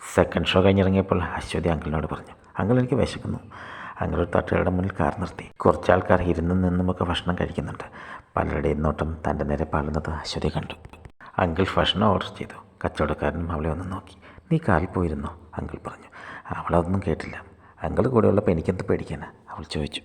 Second show കഴിഞ്ഞിറങ്ങിയപ്പോൾ അശ്വതി അങ്കിളിനോട് പറഞ്ഞു അങ്കിൾ എനിക്ക് വിശക്കുന്നു. അങ്കിൾ തട്ടുകളുടെ മുന്നിൽ കാർ നിർത്തി. കുറച്ച് ആൾക്കാർ ഇരുന്നും നിന്നുമൊക്കെ ഭക്ഷണം കഴിക്കുന്നുണ്ട്. പലരുടെയും നോട്ടം തന്റെ നേരെ പാടുന്നത് അശ്വതി കണ്ടു. അങ്കിൾ ഭക്ഷണം ഓർഡർ ചെയ്തു. കച്ചവടക്കാരനും അവളെ ഒന്ന് നോക്കി. നീ കാറിൽ പോയിരുന്നോ? അങ്കിൾ പറഞ്ഞു. അവളതൊന്നും കേട്ടില്ല. അങ്കിൾ കൂടെയുള്ളപ്പോൾ എനിക്കെന്ത് പേടിക്കാനാ? അവൾ ചോദിച്ചു.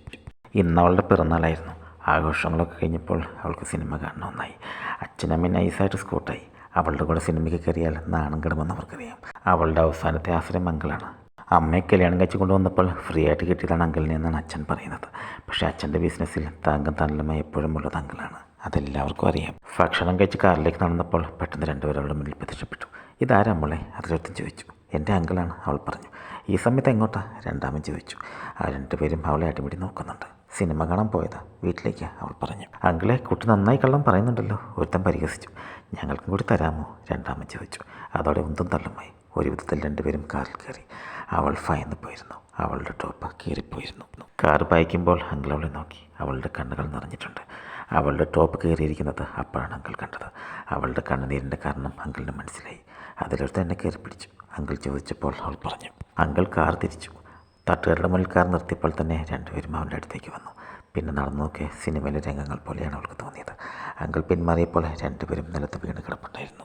ഇന്ന് അവളുടെ പിറന്നാളായിരുന്നു. ആഘോഷങ്ങളൊക്കെ കഴിഞ്ഞപ്പോൾ അവൾക്ക് സിനിമ കാണണമെന്നായി. അച്ഛനമ്മ നൈസായിട്ട് സ്കൂട്ടായി അവളുടെ കൂടെ സിനിമയ്ക്ക് കയറിയാൽ നാണം കിടുമെന്ന് അവർക്കറിയാം അവളുടെ അവസാനത്തെ ആശ്രയം അങ്കിളാണ്. അമ്മയെ കല്യാണം കഴിച്ച് കൊണ്ടുവന്നപ്പോൾ ഫ്രീ ആയിട്ട് കിട്ടിയതാണ് അങ്കിളിനെ എന്നാണ് അച്ഛൻ പറയുന്നത്. പക്ഷേ അച്ഛന്റെ ബിസിനസ്സിൽ താങ്കം തന്നലുമായി എപ്പോഴും ഉള്ളത് അങ്കിളാണ്. അതെല്ലാവർക്കും അറിയാം. ഭക്ഷണം കഴിച്ച് കാറിലേക്ക് നടന്നപ്പോൾ പെട്ടെന്ന് രണ്ടുപേരും അവളുടെ മുന്നിൽ പ്രത്യക്ഷപ്പെട്ടു. ഇതാരാ മോളെ? അതിലൊരുത്തൻ ചോദിച്ചു. എന്റെ അങ്കിളാണ് അവൾ പറഞ്ഞു. ഈ സമയത്ത് എങ്ങോട്ടാ? രണ്ടാമൻ ചോദിച്ചു. ആ രണ്ടുപേരും അവളെ അടിപിടി നോക്കുന്നുണ്ട്. സിനിമ കാണാൻ പോയതാ വീട്ടിലേക്ക് അവൾ പറഞ്ഞു. അങ്കിളെ കുട്ടി നന്നായി കള്ളം പറയുന്നുണ്ടല്ലോ. ഒരുത്തൻ പരിഹസിച്ചു. ഞങ്ങൾക്കും കൂടി തരാമോ? രണ്ടാമൻ ചോദിച്ചു. അതോടെ ഉന്തും തള്ളുമായി. ഒരു വിധത്തിൽ രണ്ടുപേരും കാറിൽ കയറി. അവൾ ഭയന്ന് പോയിരുന്നു. അവളുടെ ടോപ്പ് കീറിപ്പോയിരുന്നു. കാർ പായിക്കുമ്പോൾ അങ്കിൾ അവളെ നോക്കി. അവളുടെ കണ്ണുകൾ നിറഞ്ഞിട്ടുണ്ട്. അവളുടെ ടോപ്പ് കയറിയിരിക്കുന്നത് അപ്പോഴാണ് അങ്കിൾ കണ്ടത്. അവളുടെ കണ്ണുനീരിന്റെ കാരണം അങ്കിളിന് മനസ്സിലായി. അതിലൊരു തന്നെ കയറി പിടിച്ചു. അങ്കിൾ ചോദിച്ചപ്പോൾ അവൾ പറഞ്ഞു. അങ്കിൾ കാർ തിരിച്ചു. തട്ടുകാരുടെ മുന്നിൽ കാർ നിർത്തിയപ്പോൾ തന്നെ രണ്ടുപേരും അവന്റെ അടുത്തേക്ക് വന്നു. പിന്നെ നടന്നു നോക്കിയ സിനിമയിലെ രംഗങ്ങൾ പോലെയാണ് അവൾക്ക് തോന്നിയത്. അങ്കിൾ പിന്മാറിയപ്പോൾ രണ്ടുപേരും നിലത്ത് വീണ് കിടപ്പുണ്ടായിരുന്നു.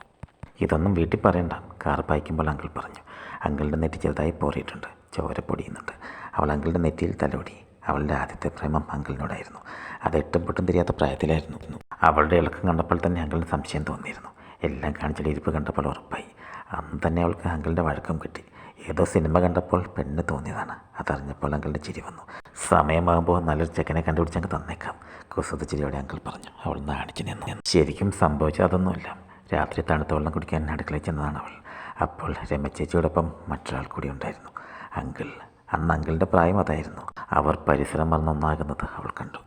ഇതൊന്നും വീട്ടിൽ പറയണ്ട. കാർ പായിക്കുമ്പോൾ അങ്കിൾ പറഞ്ഞു. അങ്കിളിന്റെ നെറ്റി ചെറുതായി പോറിയിട്ടുണ്ട്. ചോര പൊടിയുന്നുണ്ട്. അവൾ അങ്കിളിന്റെ നെറ്റിയിൽ തലോടി. അവളുടെ ആദ്യത്തെ പ്രേമം അങ്കിളിനോടായിരുന്നു. അത് എട്ടും പൊട്ടും തിരിയാത്ത പ്രായത്തിലായിരുന്നു. അവളുടെ ഇളക്കം കണ്ടപ്പോൾ തന്നെ അങ്കിളിന് സംശയം തോന്നിയിരുന്നു. എല്ലാം കാണിച്ചിട്ട് ഇരിപ്പ് കണ്ടപ്പോൾ ഉറപ്പായി. അന്ന് തന്നെ അവൾക്ക് അങ്കിളിന്റെ വഴക്കം കിട്ടി. ഏതോ സിനിമ കണ്ടപ്പോൾ പെണ്ണ് തോന്നിയതാണ്. അതറിഞ്ഞപ്പോൾ അങ്കിളിന്റെ ചിരി വന്നു. സമയമാകുമ്പോൾ നല്ലൊരു ചെക്കനെ കണ്ടുപിടിച്ച് അങ്ങ് തന്നേക്കാം. കുസൃത ചിരിയോടെ അങ്കിൾ പറഞ്ഞു. അവൾ നാണിച്ചു നിന്നു. ശരിക്കും സംഭവിച്ചത് അതൊന്നുമില്ല. രാത്രി തണുത്ത വെള്ളം കുടിക്കാൻ അടുക്കളയിൽ ചെന്നതാണ് അവൾ. അപ്പോൾ രമച്ചേച്ചിയോടൊപ്പം മറ്റൊരാൾ കൂടി ഉണ്ടായിരുന്നു. അങ്കിൾ അന്ന് അങ്കിളിന്റെ പ്രായം അതായിരുന്നു. അവർ പരിസരം മറന്നൊന്നാകുന്നത് അവൾ കണ്ടു.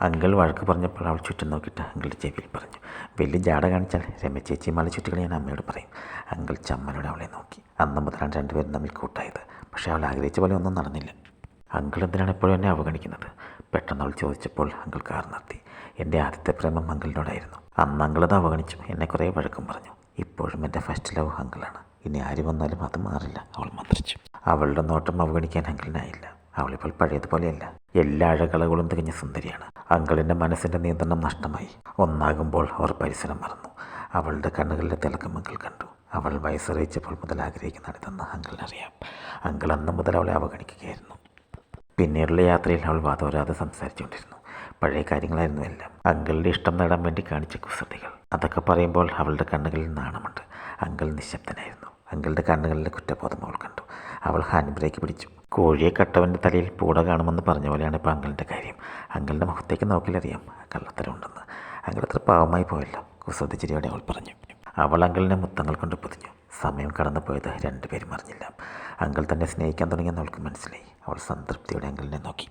അങ്കിൾ വഴക്ക് പറഞ്ഞപ്പോൾ അവൾ ചുറ്റും നോക്കിയിട്ട് അങ്കിളുടെ ചെവിയിൽ പറഞ്ഞു വലിയ ജാട കാണിച്ചാൽ രമച്ചേച്ചി മല ചുറ്റുകൾ ഞാൻ അമ്മയോട് പറയും. അങ്കിൾ ചമ്മലോടെ അവളെ നോക്കി അന്ന് മുതലാണ് രണ്ടുപേരും തമ്മിൽ കൂട്ടായത് പക്ഷേ അവൾ ആഗ്രഹിച്ച പോലെ ഒന്നും നടന്നില്ല. അങ്കിൾ എന്തിനാണ് എപ്പോഴും എന്നെ അവഗണിക്കുന്നത്? പെട്ടെന്ന് അവൾ ചോദിച്ചപ്പോൾ അങ്കിൾ കാർ നിർത്തി എന്റെ ആദ്യത്തെ പ്രേമം അങ്കിളിനോടായിരുന്നു. അന്ന് അങ്കിളത് അവഗണിച്ചു എന്നെ കുറേ വഴക്കം പറഞ്ഞു. ഇപ്പോഴും എന്റെ ഫസ്റ്റ് ലവ് അങ്കിളാണ്. ഇനി ആര് വന്നാലും അത് മാറില്ല അവൾ മന്ത്രിച്ചു. അവളുടെ നോട്ടം അവഗണിക്കാൻ അങ്കിളിനായില്ല. അവളിപ്പോൾ പഴയതുപോലെയല്ല. എല്ലാ അഴകളകളും തികഞ്ഞ സുന്ദരിയാണ്. അങ്കിളിന്റെ മനസ്സിന്റെ നിയന്ത്രണം നഷ്ടമായി. ഒന്നാകുമ്പോൾ അവർ പരിസരം മറന്നു. അവളുടെ കണ്ണുകളിലെ തിളക്കം അങ്കിൾ കണ്ടു. അവൾ വയസ്സറിയിച്ചപ്പോൾ മുതൽ ആഗ്രഹിക്കുന്നതാണിതെന്ന് അങ്കിളിനറിയാം. അങ്കിൾ അന്ന് മുതൽ അവളെ അവഗണിക്കുകയായിരുന്നു. പിന്നീടുള്ള യാത്രയിൽ അവൾ വാതോരാതെ സംസാരിച്ചുകൊണ്ടിരുന്നു. പഴയ കാര്യങ്ങളായിരുന്നു എല്ലാം. അങ്കിളിന്റെ ഇഷ്ടം നേടാൻ വേണ്ടി കാണിച്ച കുസൃതികൾ. അതൊക്കെ പറയുമ്പോൾ അവളുടെ കണ്ണുകളിൽ നാണമുണ്ട്. അങ്കിൾ നിശബ്ദനായിരുന്നു. അങ്കിളുടെ കണ്ണുകളിലെ കുറ്റബോധം അവൾ കണ്ടു. അവൾ ഹാൻഡ് ബ്രേക്ക് പിടിച്ചു. കോഴിയെ കട്ടവന്റെ തലയിൽ പൂട കാണുമെന്ന് പറഞ്ഞ പോലെയാണ് ഇപ്പോൾ അങ്കിളിന്റെ കാര്യം. അങ്കിളിന്റെ മുഖത്തേക്ക് നോക്കിലറിയാം കള്ളത്തരം ഉണ്ടെന്ന്. അങ്കിൾ അത്ര പാവമായി പോയല്ലോ കുസൃതി ചിരിയോടെ അവൾ പറഞ്ഞു. അവൾ അങ്കിളിനെ മുത്തങ്ങൾ കൊണ്ട് പൊതിഞ്ഞു. സമയം കടന്നു പോയത് രണ്ടുപേരും അറിഞ്ഞില്ല. അങ്കിൾ തന്നെ സ്നേഹിക്കാൻ തുടങ്ങിയെന്ന് അവൾക്ക് മനസ്സിലായി. അവൾ സംതൃപ്തിയോടെ അങ്കിളിനെ നോക്കി.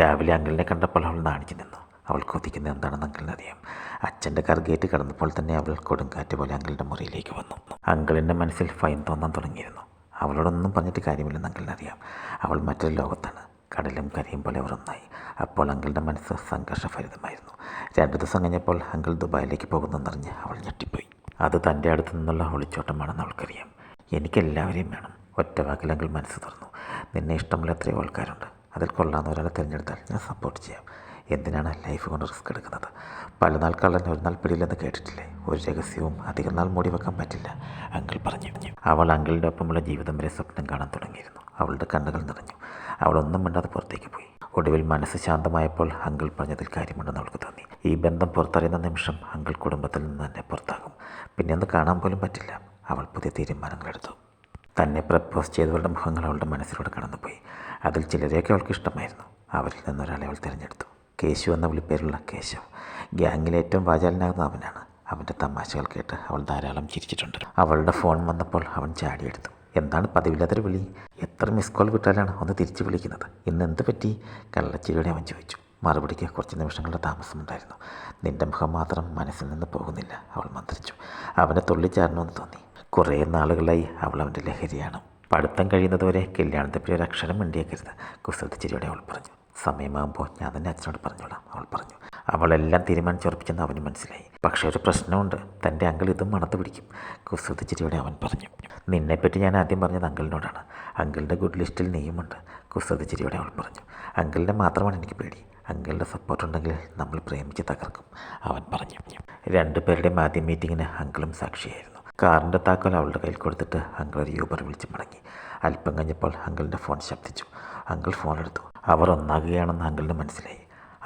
രാവിലെ അങ്കിളിനെ കണ്ടപ്പോൾ അവൾ നാണിച്ചു നിന്നു. അവൾ കൊതിക്കുന്നത് എന്താണെന്ന് അങ്കിളിന് അറിയാം. അച്ഛന്റെ കർഗേറ്റ് കടന്നപ്പോൾ തന്നെ അവൾ കൊടുങ്കാറ്റ് പോലെ അങ്കിളിന്റെ മുറിയിലേക്ക് വന്നു. അങ്കിളിന്റെ മനസ്സിൽ ഫൈൻ തോന്നാൻ തുടങ്ങിയിരുന്നു. അവളോടൊന്നും പറഞ്ഞിട്ട് കാര്യമില്ലെന്ന് അങ്കിളിന് അറിയാം. അവൾ മറ്റൊരു ലോകത്താണ്. കടലും കരയും പോലെ അവർ ഒന്നായി. അപ്പോൾ അങ്കിളുടെ മനസ്സ് സംഘർഷഭരിതമായിരുന്നു. രണ്ടു ദിവസം കഴിഞ്ഞപ്പോൾ അങ്കിൾ ദുബായിലേക്ക് പോകുന്നെന്നറിഞ്ഞ് അവൾ ഞെട്ടിപ്പോയി. അത് തന്റെ അടുത്ത് നിന്നുള്ള ഒളിച്ചോട്ടമാണെന്ന് അവൾക്കറിയാം. എനിക്കെല്ലാവരെയും വേണം. ഒറ്റ വാക്കിൽ അങ്കിൾ മനസ്സ് തുറന്നു. നിന്നെ ഇഷ്ടമുള്ള എത്രയോ ആൾക്കാരുണ്ട്. അതിൽ കൊള്ളാവുന്ന ഒരാളെ തിരഞ്ഞെടുത്താൽ ഞാൻ സപ്പോർട്ട് ചെയ്യാം. എന്തിനാണ് ലൈഫ് കൊണ്ട് റിസ്ക് എടുക്കുന്നത്? പല നാൾ കള്ളൻ ഒരു നാൾ പിടിയില്ലെന്ന് കേട്ടിട്ടില്ലേ? ഒരു രഹസ്യവും അധികം നാൾ മൂടി വെക്കാൻ പറ്റില്ല അങ്കിൾ പറഞ്ഞു. അവൾ അങ്കിളിന്റെ ഒപ്പമുള്ള ജീവിതം വരെ സ്വപ്നം കാണാൻ തുടങ്ങിയിരുന്നു. അവളുടെ കണ്ണുകൾ നിറഞ്ഞു. അവളൊന്നും മിണ്ടാതെ പുറത്തേക്ക് പോയി. ഒടുവിൽ മനസ്സ് ശാന്തമായപ്പോൾ അങ്കിൾ പറഞ്ഞതിൽ കാര്യമുണ്ടെന്ന് അവൾക്ക് തോന്നി. ഈ ബന്ധം പുറത്തറിയുന്ന നിമിഷം അങ്കിൾ കുടുംബത്തിൽ നിന്ന് തന്നെ പുറത്താകും. പിന്നെ ഒന്ന് കാണാൻ പോലും പറ്റില്ല. അവൾ പുതിയ തീരുമാനങ്ങളെടുത്തു തന്നെ പ്രപ്പോസ് ചെയ്തവരുടെ മുഖങ്ങൾ അവളുടെ മനസ്സിലൂടെ കടന്നുപോയി. അതിൽ ചിലരെയൊക്കെ അവൾക്ക് ഇഷ്ടമായിരുന്നു. അവരിൽ നിന്നൊരാളെ അവൾ തിരഞ്ഞെടുത്തു. കേശു എന്ന വിളിപ്പേരുള്ള കേശവ് ഗ്യാങ്ങിലെ ഏറ്റവും വാചാലനാകുന്ന അവനാണ്. അവന്റെ തമാശകൾ കേട്ട് അവൾ ധാരാളം ചിരിച്ചിട്ടുണ്ട്. അവളുടെ ഫോൺ വന്നപ്പോൾ അവൻ ചാടിയെടുത്തു. എന്താണ് പതിവില്ലാത്തൊരു വിളി? എത്ര മിസ് കോൾ വിട്ടാലാണ് ഒന്ന് തിരിച്ചു വിളിക്കുന്നത്? ഇന്ന് എന്ത് പറ്റി? കള്ളച്ചിരിയോടെ അവൻ ചോദിച്ചു. മറുപടിക്ക് കുറച്ച് നിമിഷങ്ങളുടെ താമസമുണ്ടായിരുന്നു. നിന്റെ മുഖം മാത്രം മനസ്സിൽ നിന്ന് പോകുന്നില്ല അവൾ മന്ത്രിച്ചു. അവനെ തുള്ളിച്ചാടണമെന്ന് തോന്നി. കുറേ നാളുകളായി അവൾ അവന്റെ ലഹരിയാണ്. പഠിത്തം കഴിയുന്നതുവരെ കല്യാണത്തെപ്പറ്റി ഒരു അക്ഷരം മിണ്ടിയേക്കരുത് കുസൃതിച്ചിരിയുടെ ചിരിയോടെ അവൾ പറഞ്ഞു. സമയമാകുമ്പോൾ ഞാൻ തന്നെ അച്ഛനോട് പറഞ്ഞോളാം. അവൾ പറഞ്ഞു. അവളെല്ലാം തീരുമാനിച്ചുറപ്പിച്ചെന്ന് അവന് മനസ്സിലായി. പക്ഷേ ഒരു പ്രശ്നമുണ്ട്. തന്റെ അങ്കിൾ ഇതും മണത്ത് പിടിക്കും. കുസൃതിച്ചിരിയോടെ അവൻ പറഞ്ഞു. നിന്നെപ്പറ്റി ഞാൻ ആദ്യം പറഞ്ഞത് അങ്കിളിനോടാണ്. അങ്കിളിന്റെ ഗുഡ് ലിസ്റ്റിൽ നീയുമുണ്ട് കുസൃതിച്ചിരിയോടെ അവൾ പറഞ്ഞു. അങ്കിളിനെ മാത്രമാണ് എനിക്ക് പേടി. അങ്കിളുടെ സപ്പോർട്ട് ഉണ്ടെങ്കിൽ നമ്മൾ പ്രേമിച്ച് തകർക്കും. അവൻ പറഞ്ഞു. രണ്ടുപേരുടെയും ആദ്യ മീറ്റിങ്ങിന് അങ്കിളും സാക്ഷിയായിരുന്നു. കാറിന്റെ താക്കോൽ അവളുടെ കയ്യിൽ കൊടുത്തിട്ട് അങ്കിൾ ഒരു യൂബർ വിളിച്ച് മടങ്ങി. അല്പം കഴിഞ്ഞപ്പോൾ അങ്കിളിന്റെ ഫോൺ ശബ്ദിച്ചു. അങ്കിൾ ഫോൺ എടുത്തു. അവർ ഒന്നാകുകയാണെന്ന് അങ്കിളിന് മനസ്സിലായി.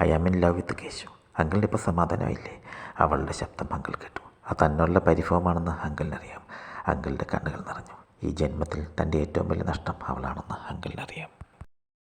I am in love with Keshu. അങ്കിളിന് ഇപ്പോൾ സമാധാനമായില്ലേ അവളുടെ ശബ്ദം അങ്കിൾ കേട്ടു. അത് തന്നുള്ള പരിഭവമാണെന്ന് അങ്കിളിനറിയാം. അങ്കിളിന്റെ കണ്ണുകൾ നിറഞ്ഞു. ഈ ജന്മത്തിൽ തന്റെ ഏറ്റവും വലിയ നഷ്ടം അവളാണെന്ന് അങ്കിളിനറിയാം.